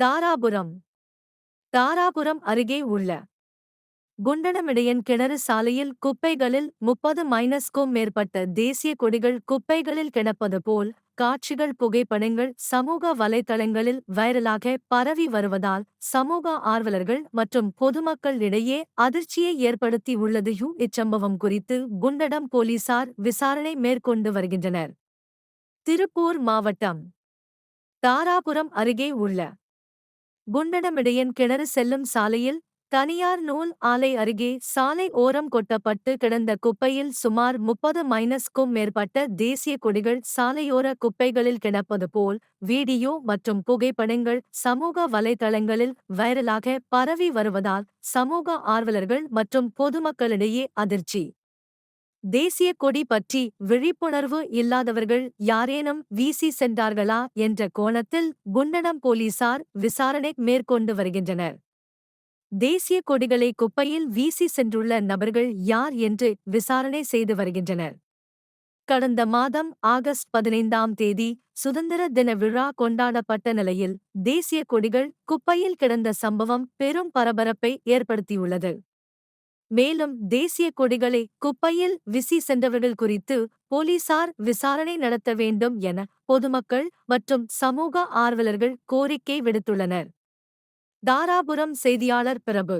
தாராபுரம். தாராபுரம் அருகே உள்ள குண்டனமிடையன் கிணறு சாலையில் குப்பைகளில் முப்பது மைனஸ்க்கும் மேற்பட்ட தேசிய கொடிகள் குப்பைகளில் கிடப்பது போல் காட்சிகள் புகைப்படங்கள் சமூக வலைதளங்களில் வைரலாக பரவி வருவதால் சமூக ஆர்வலர்கள் மற்றும் பொதுமக்கள் இடையே அதிர்ச்சியை ஏற்படுத்தி உள்ளதையும் இச்சம்பவம் குறித்து குண்டடம் போலீசார் விசாரணை மேற்கொண்டு வருகின்றனர். திருப்பூர் மாவட்டம் தாராபுரம் அருகே உள்ள குண்டடமிடையன் கிணறு செல்லும் சாலையில் தனியார் நூல் ஆலை அருகே சாலை ஓரம் கொட்டப்பட்டு கிடந்த குப்பையில் சுமார் முப்பது மைனஸ்க்கும் மேற்பட்ட தேசிய கொடிகள் சாலையோர குப்பைகளில் கிடப்பது போல் வீடியோ மற்றும் புகைப்படங்கள் சமூக வலைதளங்களில் வைரலாக பரவி வருவதால் சமூக ஆர்வலர்கள் மற்றும் பொதுமக்களிடையே அதிர்ச்சி. தேசிய கொடி பற்றி விழிப்புணர்வு இல்லாதவர்கள் யாரேனும் வீசி சென்றார்களா என்ற கோணத்தில் குண்டடம் போலீசார் விசாரணை மேற்கொண்டு வருகின்றனர். தேசிய கொடிகளை குப்பையில் வீசி சென்றுள்ள நபர்கள் யார் என்று விசாரணை செய்து வருகின்றனர். கடந்த மாதம் ஆகஸ்ட் பதினைந்தாம் தேதி சுதந்திர தின விழா கொண்டாடப்பட்ட நிலையில் தேசிய கொடிகள் குப்பையில் கிடந்த சம்பவம் பெரும் பரபரப்பை ஏற்படுத்தியுள்ளது. மேலும் தேசிய கொடிகளை குப்பையில் விசி சென்றவர்கள் குறித்து போலீசார் விசாரணை நடத்த வேண்டும் என பொதுமக்கள் மற்றும் சமூக ஆர்வலர்கள் கோரிக்கை விடுத்துள்ளனர். தாராபுரம் செய்தியாளர் பிரபு